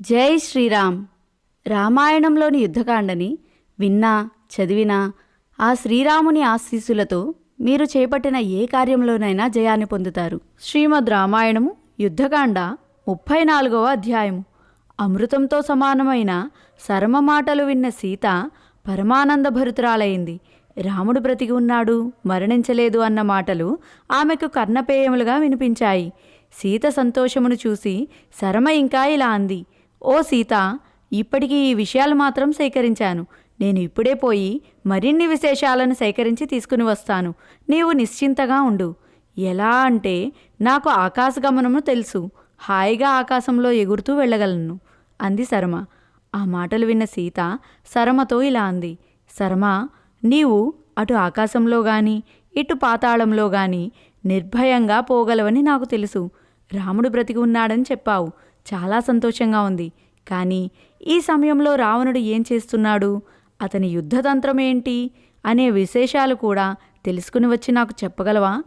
జై శ్రీరామ్. రామాయణంలోని యుద్ధకాండని విన్నా చదివినా ఆ శ్రీరాముని ఆశీస్సులతో మీరు చేపట్టిన ఏ కార్యంలోనైనా జయాన్ని పొందుతారు. శ్రీమద్ రామాయణము యుద్ధకాండ ముప్పై నాలుగవ అధ్యాయము. అమృతంతో సమానమైన సరమ మాటలు విన్న సీత పరమానందభరితురాలైంది రాముడు బ్రతికి ఉన్నాడు మరణించలేదు అన్న మాటలు ఆమెకు కర్ణపేయములుగా వినిపించాయి. సీత సంతోషమును చూసి శరమ ఇంకా ఇలా అంది. ఓ సీత ఇప్పటికీ ఈ విషయాలు మాత్రం సేకరించాను. నేను ఇప్పుడే పోయి మరిన్ని విశేషాలను సేకరించి తీసుకుని వస్తాను. నీవు నిశ్చింతగా ఉండు. ఎలా అంటే నాకు ఆకాశగమనము తెలుసు. హాయిగా ఆకాశంలో ఎగురుతూ వెళ్ళగలను. అంది శర్మ. ఆ మాటలు విన్న సీత శరమతో ఇలా అంది. శర్మ నీవు అటు ఆకాశంలో గాని ఇటు పాతాళంలో గాని నిర్భయంగా పోగలవని నాకు తెలుసు. రాముడు బ్రతికి ఉన్నాడని చెప్పావు. చాలా సంతోషంగా ఉంది. కానీ ఈ సమయంలో రావణుడు ఏం చేస్తున్నాడు? అతని యుద్ధతంత్రం ఏంటి? అనే విశేషాలు కూడా తెలుసుకుని వచ్చి నాకు చెప్పగలవా?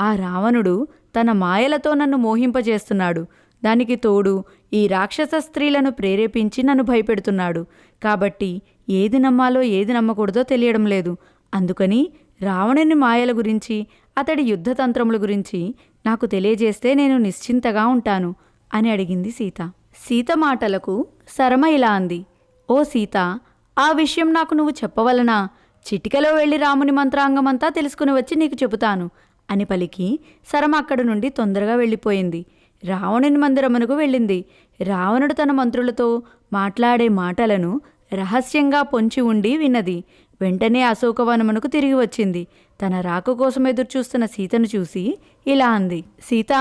ఆ రావణుడు తన మాయలతో నన్ను మోహింపజేస్తున్నాడు. దానికి తోడు ఈ రాక్షస స్త్రీలను ప్రేరేపించి నన్ను భయపెడుతున్నాడు. కాబట్టి ఏది నమ్మాలో ఏది నమ్మకూడదో తెలియడం లేదు. అందుకని రావణుని మాయల గురించి అతడి యుద్ధతంత్రముల గురించి నాకు తెలియజేస్తే నేను నిశ్చింతగా ఉంటాను. అని అడిగింది సీత. సీత మాటలకు శరమ ఇలా అంది. ఓ సీత ఆ విషయం నాకు నువ్వు చెప్పవలనా? చిటికలో వెళ్ళి రాముని మంత్రాంగమంతా తెలుసుకుని వచ్చి నీకు చెబుతాను అని పలికి శరమ అక్కడి నుండి తొందరగా వెళ్ళిపోయింది. రావణుని మందిరమునకు వెళ్ళింది. రావణుడు తన మంత్రులతో మాట్లాడే మాటలను రహస్యంగా పొంచి ఉండి విన్నది. వెంటనే అశోకవనమునకు తిరిగి వచ్చింది. తన రాక కోసం ఎదురుచూస్తున్న సీతను చూసి ఇలా అంది. సీత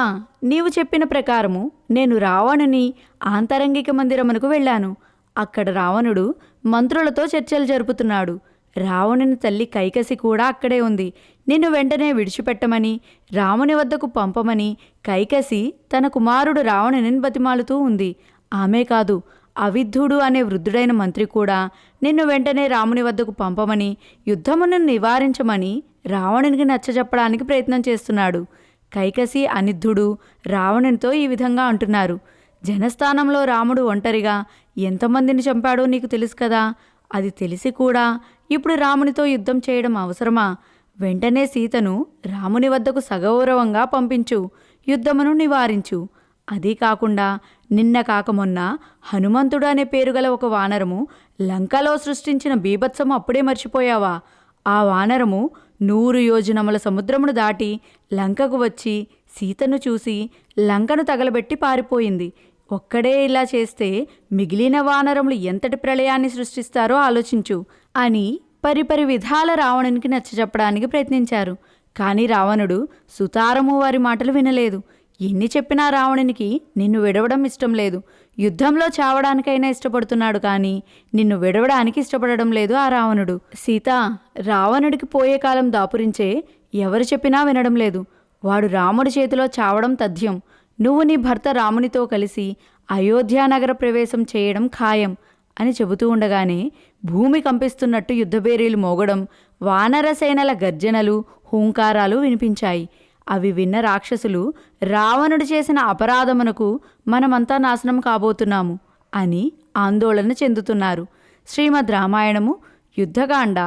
నీవు చెప్పిన ప్రకారము నేను రావణుని ఆంతరంగిక మందిరమునకు వెళ్ళాను. అక్కడ రావణుడు మంత్రులతో చర్చలు జరుపుతున్నాడు. రావణుని తల్లి కైకసి కూడా అక్కడే ఉంది. నిన్ను వెంటనే విడిచిపెట్టమని రాముని వద్దకు పంపమని కైకసి తన కుమారుడు రావణుని బతిమాలుతూ ఉంది. ఆమె కాదు అవిద్ధుడు అనే వృద్ధుడైన మంత్రి కూడా నిన్ను వెంటనే రాముని వద్దకు పంపమని యుద్ధమును నివారించమని రావణునికి నచ్చజెప్పడానికి ప్రయత్నం చేస్తున్నాడు. కైకసి అనిద్ధుడు రావణునితో ఈ విధంగా అంటున్నారు. జనస్థానంలో రాముడు ఒంటరిగా ఎంతమందిని చంపాడో నీకు తెలుసు కదా? అది తెలిసి కూడా ఇప్పుడు రామునితో యుద్ధం చేయడం అవసరమా? వెంటనే సీతను రాముని వద్దకు సగౌరవంగా పంపించు యుద్ధమును నివారించు. అదీ కాకుండా నిన్న కాక మొన్న హనుమంతుడు అనే పేరు గల ఒక వానరము లంకలో సృష్టించిన బీభత్సము అప్పుడే మర్చిపోయావా. ఆ వానరము నూరు యోజనముల సముద్రమును దాటి లంకకు వచ్చి సీతను చూసి లంకను తగలబెట్టి పారిపోయింది. ఒక్కడే ఇలా చేస్తే మిగిలిన వానరములు ఎంతటి ప్రళయాన్ని సృష్టిస్తారో ఆలోచించు అని పరిపరి విధాల రావణునికి నచ్చజెప్పడానికి ప్రయత్నించారు. కానీ రావణుడు సుతారము వారి మాటలు వినలేదు. ఎన్ని చెప్పినా రావణునికి నిన్ను విడవడం ఇష్టం లేదు. యుద్ధంలో చావడానికైనా ఇష్టపడుతున్నాడు కానీ నిన్ను విడవడానికి ఇష్టపడడం లేదు ఆ రావణుడు. సీత రావణుడికి పోయే కాలం దాపురించే ఎవరు చెప్పినా వినడం లేదు. వాడు రాముడి చేతిలో చావడం తథ్యం. నువ్వు నీ భర్త రామునితో కలిసి అయోధ్యానగర ప్రవేశం చేయడం ఖాయం అని చెబుతూ ఉండగానే భూమి కంపిస్తున్నట్టు యుద్ధబేరీలు మోగడం వానరసేనల గర్జనలు హూంకారాలు వినిపించాయి. అవి విన్న రాక్షసులు రావణుడు చేసిన అపరాధమునకు మనమంతా నాశనం కాబోతున్నాము అని ఆందోళన చెందుతున్నారు. శ్రీమద్ రామాయణము యుద్ధకాండ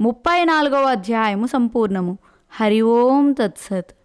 ముప్పై నాలుగవ అధ్యాయము సంపూర్ణము. హరి ఓం తత్సత్.